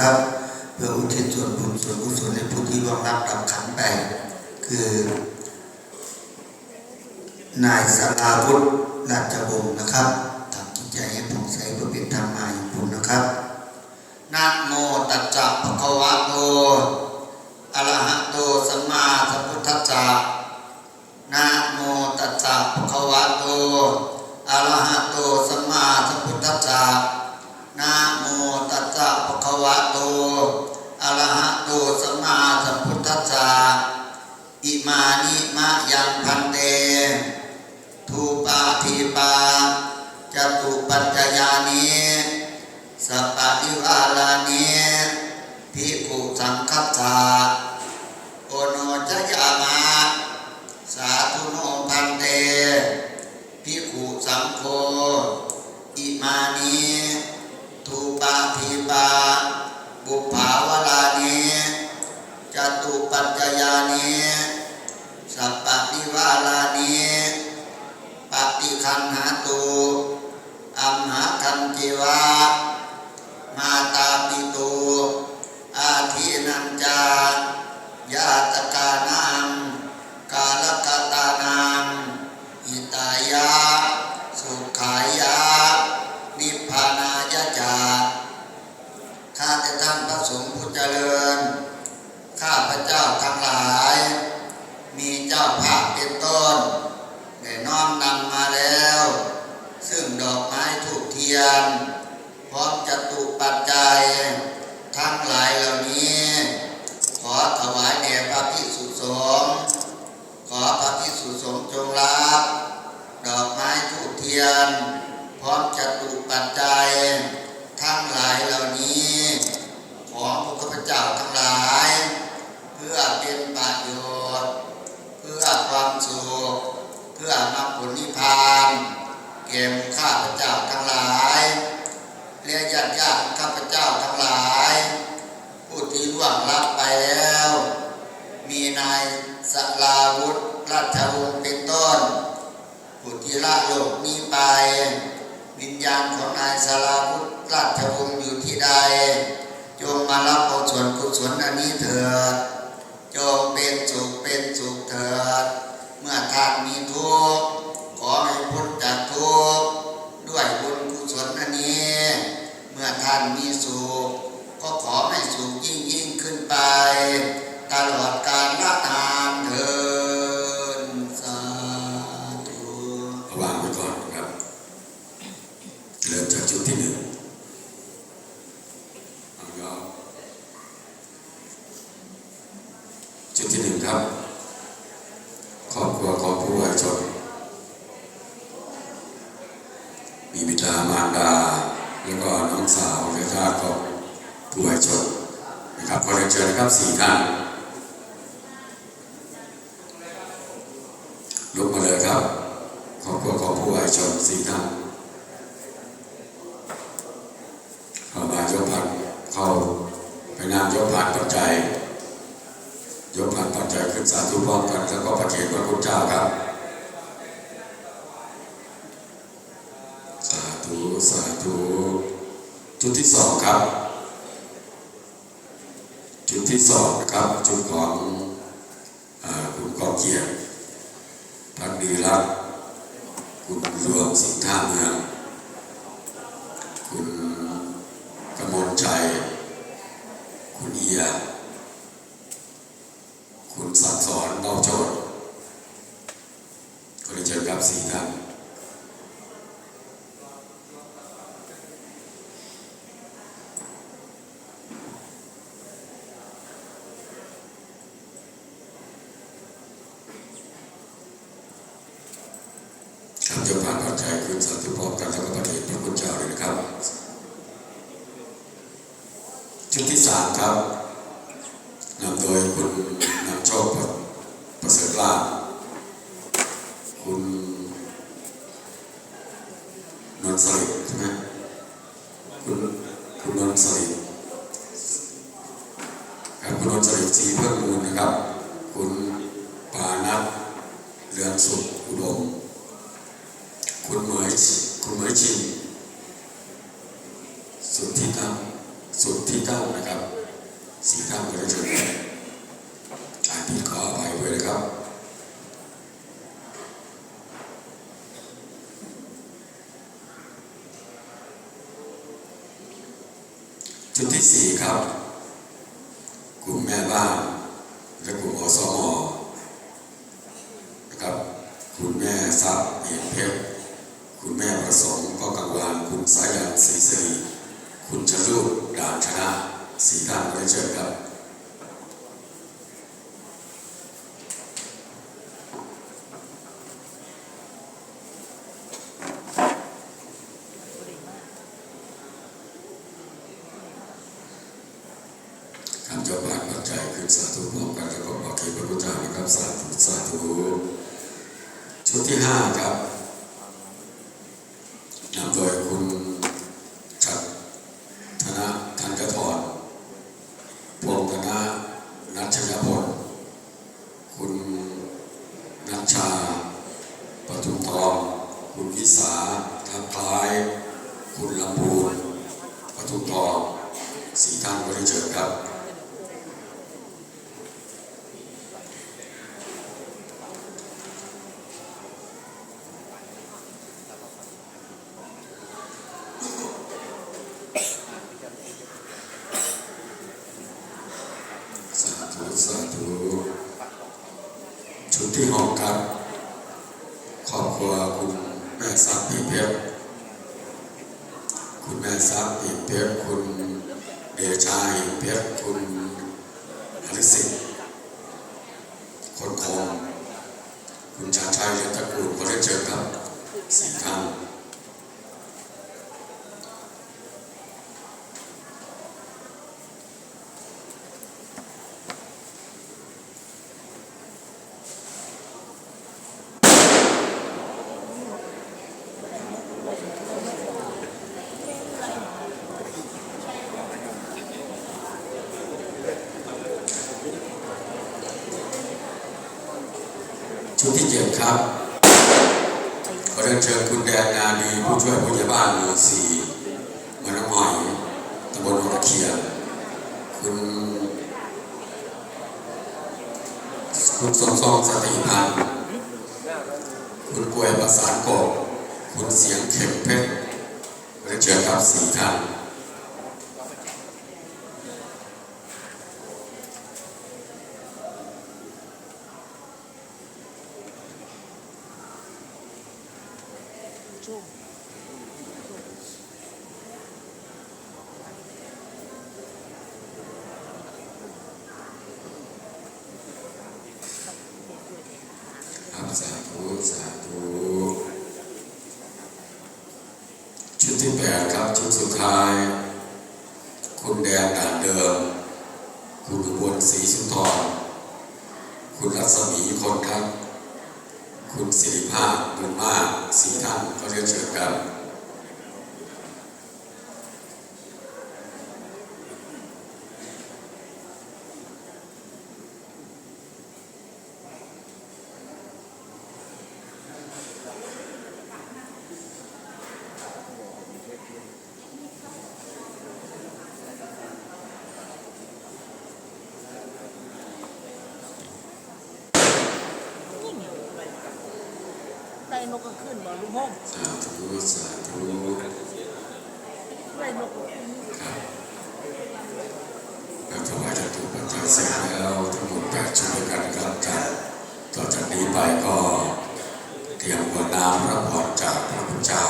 นะครับ เพื่ออุทิศส่วนบุญส่วนกุศลในผู้ที่ล่วงลับดับขันไปคือนายสาราวุฒิราชวงศ์นะครับทำจิตใจให้ผ่องใสเพื่อเป็นธรรมาอย่างบุญนะครับนะโมตัสสะภะคะวะโตอะระหะโตสัมมาสัมพุทธัสสะนะโมตัสสะภะคะวะโตอะระหะโตสัมมาสัมพุทธัสสะ นะโมตัสสะภะคะวะโตอะระหะโตสัมมาสัมพุทธัสสะอิมานิมะยังพันเตทูปาทีปาจตุปัจจยานิสัปปิวาลานิภิกขุสังคัสสะ คันหาตูอัมหาคันจิวา ถูกเทียนพร้อมจตุปัจจัย ทั้งหลายเหล่านี้ ขอถวายแด่พระพิสุสงฆ์ขอพระพิสุสงฆ์จงรับ ดอกไม้ถูกเทียน พร้อมจตุปัจจัย ทั้งหลายเหล่านี้ ของพระพุทธเจ้าทั้งหลาย เพื่อเป็นประโยชน์ เพื่อความสุข เพื่อมรรคผลนิพพานแก่หมู่ข้าพเจ้าทั้งหลายและญาติญาติข้าพเจ้าทั้งหลาย ผู้ที่ล่วงลับไปแล้ว มีนาย สลาวุธราชวงศ์เป็นต้นผู้ที่ละโลกนี้ไป วิญญาณของนายสลาวุธราชวงศ์อยู่ที่ใด จงมารับเอาส่วนกุศลอันนี้เถิด บิดามารดา แล้วก็น้องสาวและญาติของผู้วายชนนะครับขอเรียนเชิญนะครับสี่ท่านลุกมาเลยครับครอบครัวของผู้วายชนสี่ท่านเข้ามายกพันเข้าไปนามยกพันปัจจัยยกพันปัจจัยขึ้นสาธุพร้อมกัน จุดที่สองครับ จุดที่สองนะครับ จุดของอคุณกองเกียรติพักดีรักคุณรวงสิงท่าเมืองคุณกมลใจ คุณเอีย คุณสักสอนเล่าโจทย์ขอเรียนเชิญครับสี่ท่าน ครับจะผ่านปัจ จัยคืนสันติภาพกันแล้วก็ประเทศพระคุณเจ้าเลยนะครับ ชุดที่สามครับนำโดยคุณนำโชคประเสริฐลาภคุณนนท์สลิดใช่ไหมคุณคุณนนท์สลิดครับคุณนนท์สลิดสีเพิ่มมูลนะครับ คุณปานัทเรืองสุขอุดม คุณเหมยคุณ เหมยชินสุทธิธรรมสสุดที่ตั้งนะครับสี่ท่านก็ได้เชิญอ่านผิดขออภัยด้วยนะครับจุดที่สี่ครับกลุ่มแม่บ้านและกลุ่มอสมนะครับ คุณแม่ทรัพย์เอกเพชร คุณแม่ประสงค์ก็กังวานคุณสายันศรีสิริคุณชลุดด่านชนะสีท่านได้เชิญครับ คำเจ้าบ้านปัจจัยขึ้นสาธุพร้อมกันแล้วก็บอกเขตพระพุทธเจ้านะครับสาธุสาธุชุดที่ห้าครับนำโดยคุณชัดธนะธัญทรพงธนะนัชยพลคุณนัชชาปทุมทองคุณวิสาทับคล้าย คุณลำพูนปทุมทองสี่ท่านก็ได้เชิญครับ สาธุสาธุุดที่หกครับครอบครัวคุณแม่ทรัพย์ปีเพชรคุณแม่ทรัพย์ปีเพชรคุณเดชายเพชรคุณอริสิทธิ์คนคงคุณชาชัยยตระกูลก็ได้เจอครับสี่ท่าน ชุดที่เจ็ดครับ ขอเรียนเชิญคุณแดนนาดีผู้ช่วยผู้ใหญ่บ้านหมู่สี่เมืองน้ำหอยตำบลวังตะเคียนคุณคุณ สมทรงสติพันธ์คุณกวยประสานกบคุณเสียงเข็มเพชรขอเรียนเชิญครับสี่ท่านค สาธุชุดที่แปดครับชุดสุดท้าย คุณแดงด่านเดิม คุณอุบลศรีสุนทรคุณรัศมีคนครับ คุณสิริภาพบุญมากสีท่านก็เรียนเชิญครับ นกก็ขึ้นบ่ลุงห้งสาธุสาธุได้นกครับถวายจตุปัจจัยเสร็จแล้วทั้งหมดแปดชุดกันครับจากต่อจากนี้ไปก็เตรียมกวน้ำพระพรจากพระพุทธเจ้า